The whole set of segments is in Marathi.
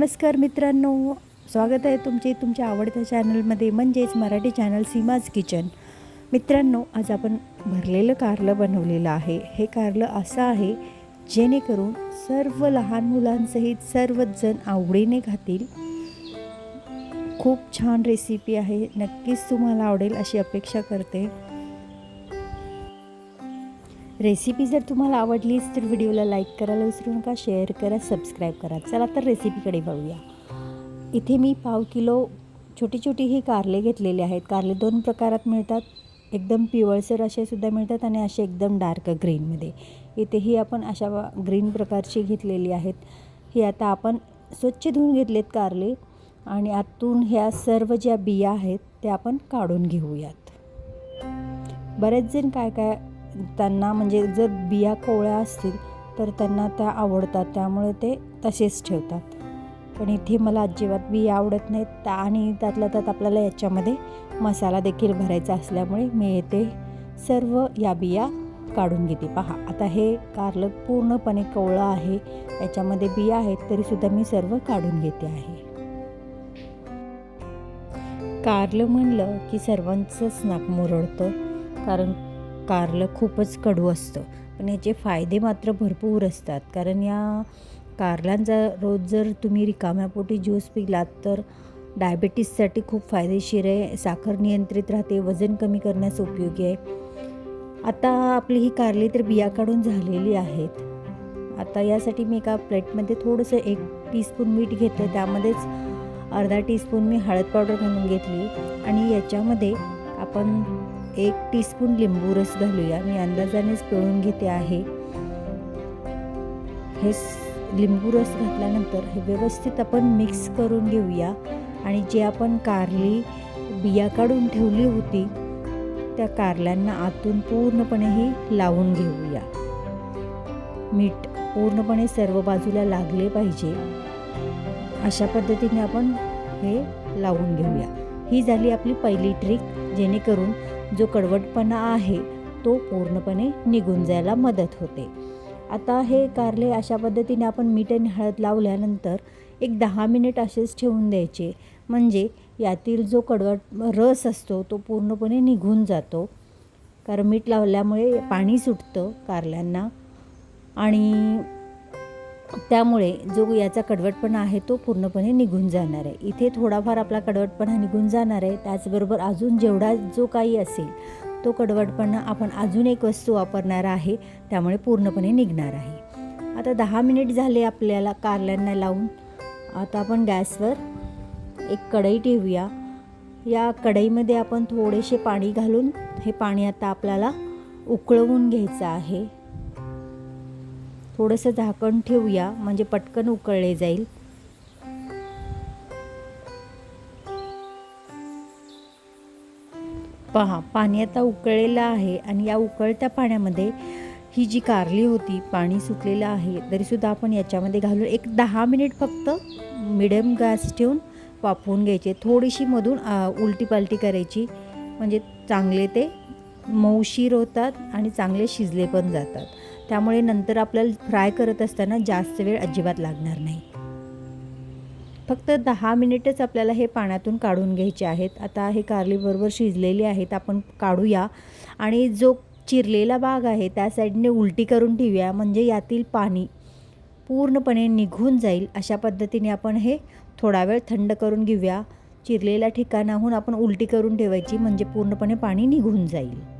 नमस्कार मित्रांनो स्वागत आहे तुमचे तुमच्या आवडत्या चॅनलमध्ये म्हणजेच मराठी चॅनल सीमाज किचन. मित्रांनो आज आपण भरलेलं कारलं बनवलेलं आहे. हे कारलं असं आहे जेणेकरून सर्व लहान मुलांसहित सर्वच जण आवडीने खातील. खूप छान रेसिपी आहे. नक्कीच तुम्हाला आवडेल अशी अपेक्षा करते. रेसिपी जर तुम्हाला आवडलीच तर व्हिडिओला लाईक करायला विसरू नका शेअर करा सबस्क्राईब करा. चला तर रेसिपीकडे बघूया. इथे मी पाव किलो छोटी छोटी ही कारले घेतलेले आहेत. कारले दोन प्रकारात मिळतात. एकदम पिवळसर असे सुद्धा मिळतात आणि असे एकदम डार्क ग्रीनमध्ये. इथेही आपण अशा ग्रीन प्रकारची घेतलेली आहेत. ही आता आपण स्वच्छ धुवून घेतलेत कारले आणि आतून ह्या सर्व ज्या बिया आहेत त्या आपण काढून घेऊयात. बरेच जण काय काय त्यांना म्हणजे जर बिया कोवळ्या असतील तर त्यांना त्या आवडतात. त्यामुळे ते तसेच ठेवतात. पण इथे मला अजिबात बिया आवडत नाहीत. त्या आणि त्यातल्या त्यात आपल्याला याच्यामध्ये मसाला देखील भरायचा असल्यामुळे मी येथे सर्व या बिया काढून घेते. पहा आता हे कारलं पूर्णपणे कवळं आहे. याच्यामध्ये बिया आहेत तरीसुद्धा मी सर्व काढून घेते आहे. कारलं म्हणलं की सर्वांचंच नाक मुरडतं. कारण कारलं खूपच कडू असतं. पण याचे फायदे मात्र भरपूर असतात. कारण या कारलांचा रोज जर तुम्ही रिकाम्यापोटी ज्यूस पिलात तर डायबेटीससाठी खूप फायदेशीर आहे. साखर नियंत्रित राहते. वजन कमी करण्यास उपयोगी आहे. आता आपली ही कारली तर बिया काढून झालेली आहेत. आता यासाठी मी एका प्लेटमध्ये थोडंसं एक टीस्पून मीठ घेते त्यामध्येच अर्धा टीस्पून मी हळद पावडर घालून घेतली. आणि याच्यामध्ये आपण एक टीस्पून लिंबू रस घालूया. मी अंदाजानेच पिळून घेते आहे. हे लिंबू रस घातल्यानंतर हे व्यवस्थित आपण मिक्स करून घेऊया. आणि जे आपण कारली बिया काढून ठेवली होती त्या कारल्यांना आतून पूर्णपणे ही लावून घेऊया. मीठ पूर्णपणे सर्व बाजूला लागले पाहिजे. अशा पद्धतीने आपण हे लावून घेऊया. ही झाली आपली पहिली ट्रिक जेणेकरून जो कडवटपणा आहे तो पूर्णपणे निघून जायला मदत होते. आता हे कारले अशा पद्धतीने आपण मीठ आणि हळद लावल्यानंतर एक दहा मिनिट असेच ठेवून द्यायचे. म्हणजे यातील जो कडवट रस असतो तो पूर्णपणे निघून जातो. कारण मीठ लावल्यामुळे पाणी सुटतं कारल्यांना. आणि त्यामुळे जो याचा कडवटपणा आहे तो पूर्णपणे निघून जाणार आहे. इथे थोडाफार आपला कडवटपणा निघून जाणार आहे. त्याचबरोबर अजून जेवढा जो काही असेल तो कडवटपणा आपण अजून एक वस्तू वापरणार आहे त्यामुळे पूर्णपणे निघणार आहे. आता दहा मिनिट झाले आपल्याला कारल्यांना लावून. आता आपण गॅसवर एक कढई ठेवूया. या कढईमध्ये आपण थोडेसे पाणी घालून हे पाणी आता आपल्याला उकळवून घ्यायचं आहे. थोडंसं झाकण ठेवूया म्हणजे पटकन उकळले जाईल. पहा पाणी आता उकळलेलं आहे आणि या उकळत्या पाण्यामध्ये ही जी कारली होती पाणी सुटलेलं आहे तरीसुद्धा आपण याच्यामध्ये घालून एक दहा मिनिट फक्त मिडियम गॅस ठेवून वापरून घ्यायचे. थोडीशी मधून उलटी पालटी करायची म्हणजे चांगले ते मऊशीर होतात आणि चांगले शिजले पण जातात. त्यामुळे नंतर आपल्याला फ्राय करत असताना जास्त वेळ अजिबात लागणार नाही. फक्त दहा मिनिटच आपल्याला हे पाण्यातून काढून घ्यायचे आहेत. आता हे कारलीबरोबर शिजलेले आहेत आपण काढूया. आणि जो चिरलेला भाग आहे त्या साईडने उलटी करून ठेवूया. म्हणजे यातील पाणी पूर्णपणे निघून जाईल. अशा पद्धतीने आपण हे थोडा वेळ थंड करून घेऊया. चिरलेल्या ठिकाणाहून आपण उलटी करून ठेवायची म्हणजे पूर्णपणे पाणी निघून जाईल.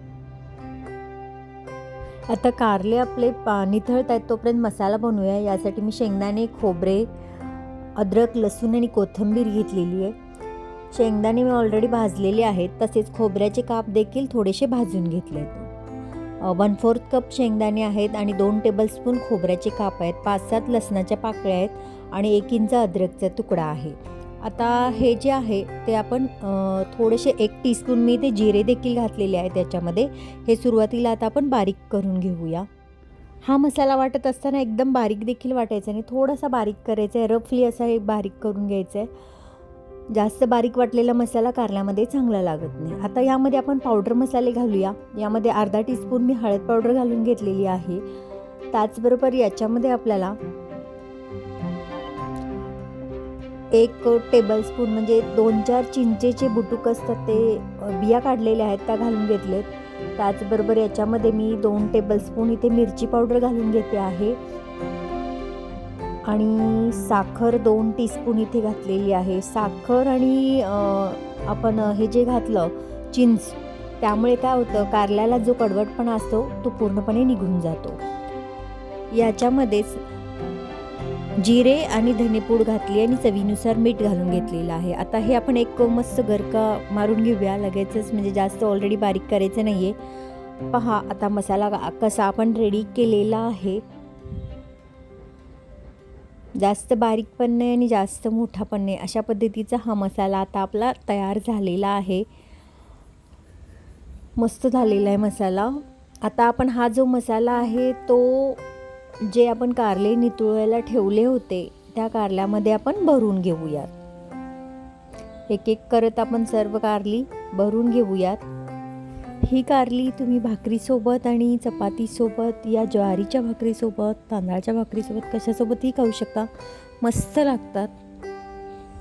आता कारले आपले पा निथळत आहेत तोपर्यंत मसाला बनवूया. यासाठी मी शेंगदाणे खोबरे अद्रक लसूण आणि कोथिंबीर घेतलेली आहे. शेंगदाणे मी ऑलरेडी भाजलेले आहेत. तसेच खोबऱ्याचे काप देखील थोडेसे भाजून घेतले आहेत. वन फोर्थ कप शेंगदाणे आहेत आणि दोन टेबलस्पून खोबऱ्याचे काप आहेत. पाच सात लसणाच्या पाकळ्या आहेत आणि एक इंच अद्रकचा तुकडा आहे. आता हे जे आहे ते आपण थोडेसे एक टीस्पून मी ते जिरे देखील घातलेले आहे त्याच्यामध्ये हे सुरुवातीला आता आपण बारीक करून घेऊया. हा मसाला वाटत असताना एकदम बारीक देखील वाटायचा आणि थोडासा बारीक करायचा आहे. रफली असा हे बारीक करून घ्यायचं आहे जास्त बारीक वाटलेला मसाला कारल्यामध्ये चांगला लागत नाही. आता यामध्ये आपण पावडर मसाले घालूया. यामध्ये अर्धा टीस्पून मी हळद पावडर घालून घेतलेली आहे. त्याचबरोबर याच्यामध्ये आपल्याला एक टेबलस्पून म्हणजे दोन चार चिंचेचे बुटूक असतात ते बिया काढलेल्या आहेत त्या घालून घेतलेत. त्याचबरोबर याच्यामध्ये मी दोन टेबलस्पून इथे मिरची पावडर घालून घेते आहे. आणि साखर दोन टीस्पून इथे घातलेली आहे. साखर आणि आपण हे जे घातलं चिंच त्यामुळे काय होतं कारल्याला जो कडवटपणा असतो तो पूर्णपणे निघून जातो. याच्यामध्येच जिरे आणि धनेपूड घातली आणि चवीनुसार मीठ घालून घेतलेलं आहे. आता हे आपण एक मस्त गरका मारून घेऊया. लगेचच म्हणजे जास्त ऑलरेडी बारीक करायचं नाही आहे पहा आता मसाला कसा आपण रेडी केलेला आहे. जास्त बारीक पण नाही आणि जास्त मोठा पण नाही. अशा पद्धतीचा हा मसाला आता आपला तयार झालेला आहे. मस्त झालेला आहे मसाला. आता आपण हा जो मसाला आहे तो जे आपण कारले नितळायला ठेवले होते त्या कारल्यामध्ये आपण भरून घेऊयात. एक एक करत आपण सर्व कारली भरून घेऊयात. ही कारली तुम्ही भाकरीसोबत आणि चपातीसोबत या ज्वारीच्या भाकरीसोबत तांदळाच्या भाकरीसोबत कशासोबतही खाऊ शकता. मस्त लागतात.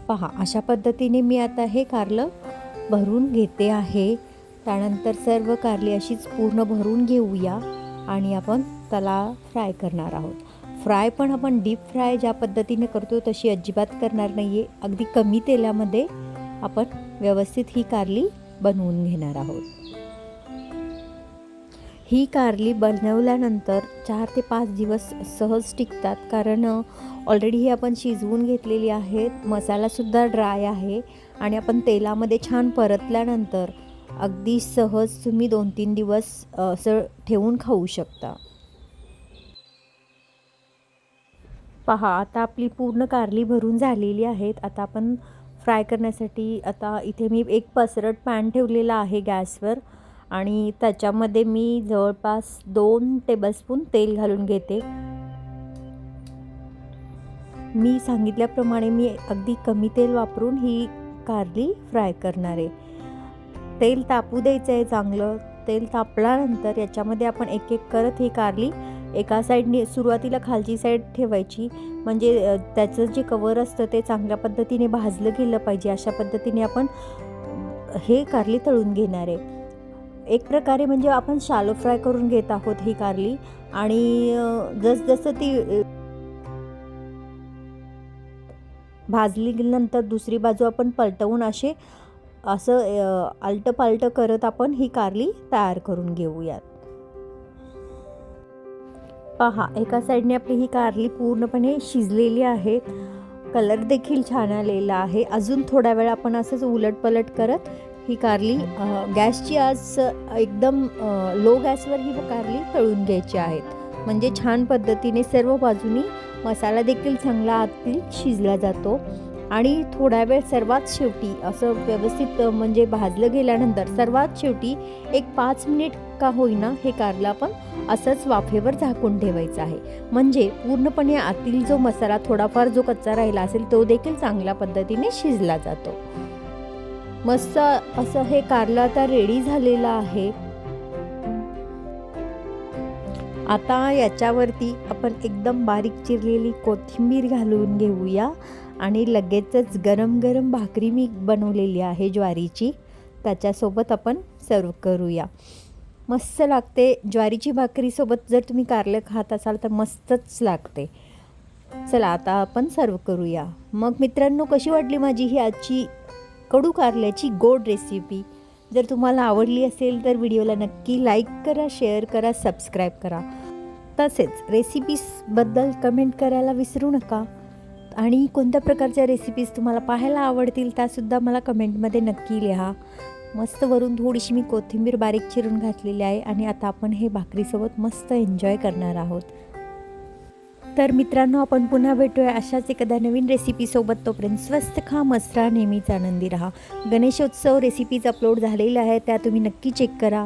पहा अशा पद्धतीने मी आता हे कारलं भरून घेते आहे. त्यानंतर सर्व कारली अशीच पूर्ण भरून घेऊया. आणि आपण त्याला फ्राय करणार आहोत. फ्राय पण आपण डीप फ्राय ज्या पद्धतीने करतो तशी अजिबात करणार नाही आहे अगदी कमी तेलामध्ये आपण व्यवस्थित ही कारली बनवून घेणार आहोत. ही कारली बनवल्यानंतर चार ते पाच दिवस सहज टिकतात कारण ऑलरेडी ही आपण शिजवून घेतलेली आहेत. मसालासुद्धा ड्राय आहे आणि आपण तेलामध्ये छान परतल्यानंतर अगदी सहज तुम्ही दोन तीन दिवस असं ठेवून खाऊ शकता. पहा आता आपली पूर्ण कारली भरून झालेली आहेत. आता आपण फ्राय करण्यासाठी आता इथे मी एक पसरट पॅन ठेवलेला आहे गॅसवर आणि त्याच्यामध्ये मी जवळपास दोन टेबलस्पून तेल घालून घेते. मी सांगितल्याप्रमाणे मी अगदी कमी तेल वापरून ही कारली फ्राय करणार आहे. तेल तापू द्यायचं आहे चांगलं. तेल तापल्यानंतर याच्यामध्ये आपण एक एक करत ही कारली. एका साईडने सुरुवातीला खालची साईड ठेवायची. म्हणजे त्याचं जे कवर असतं ते चांगल्या पद्धतीने भाजलं गेलं पाहिजे. अशा पद्धतीने आपण हे कारली तळून घेणार आहे. एक प्रकारे म्हणजे आपण शालो फ्राय करून घेत आहोत ही कारली. आणि जसजसं ती भाजली गेल्यानंतर दुसरी बाजू आपण पलटवून असे असं आलटं करत आपण ही कारली तयार करून घेऊयात. पहा एका साईडने आपली ही कारली पूर्णपणे शिजलेली आहे. कलर देखील छान आलेला आहे. अजून थोड्या वेळ आपण असंच उलट पलट करत ही कारली गॅसची आज एकदम लो गॅसवर ही कारली तळून घ्यायची आहेत म्हणजे छान पद्धतीने सर्व बाजूनी मसाला देखील चांगला आतील शिजला जातो. आणि थोड्या वेळ सर्वात शेवटी असं व्यवस्थित म्हणजे भाजलं गेल्यानंतर सर्वात शेवटी एक पाच मिनिट का होईना हे कारलं आपण असंच वाफेवर झाकून ठेवायचं आहे. म्हणजे पूर्णपणे आतील जो मसाला थोडाफार जो कच्चा राहिला असेल तो देखील चांगल्या पद्धतीने शिजला जातो. मस्त असं हे कारलं आता रेडी झालेलं आहे. आता याच्यावरती आपण एकदम बारीक चिरलेली कोथिंबीर घालून घेऊया. आणि लगेचच गरम गरम भाकरी मी बनवलेली आहे ज्वारीची. त्याच्यासोबत आपण सर्व करूया. मस्त लागते. ज्वारीची भाकरीसोबत जर तुम्ही कारलं खात असाल तर मस्तच लागते. चला आता आपण सर्व करूया. मग मित्रांनो कशी वाटली माझी ही आजची कडू कारल्याची गोड रेसिपी जर तुम्हाला आवडली असेल तर व्हिडिओला नक्की लाईक करा शेअर करा सबस्क्राईब करा. तसेच रेसिपीजबद्दल कमेंट करायला विसरू नका. आणि कोणत्या प्रकारच्या रेसिपीज तुम्हाला पाहायला आवडतील त्यासुद्धा मला कमेंटमध्ये नक्की लिहा. मस्त वरून थोडीशी मी कोथिंबीर बारीक चिरून घातलेली आहे आणि आता आपण हे भाकरीसोबत मस्त एन्जॉय करणार आहोत. तर मित्रांनो आपण पुन्हा भेटूया अशाच एखाद्या नवीन रेसिपीसोबत तोपर्यंत स्वस्त खा मस्त राहा नेहमीच आनंदी राहा. गणेशोत्सव रेसिपीज अपलोड झालेल्या आहेत त्या तुम्ही नक्की चेक करा.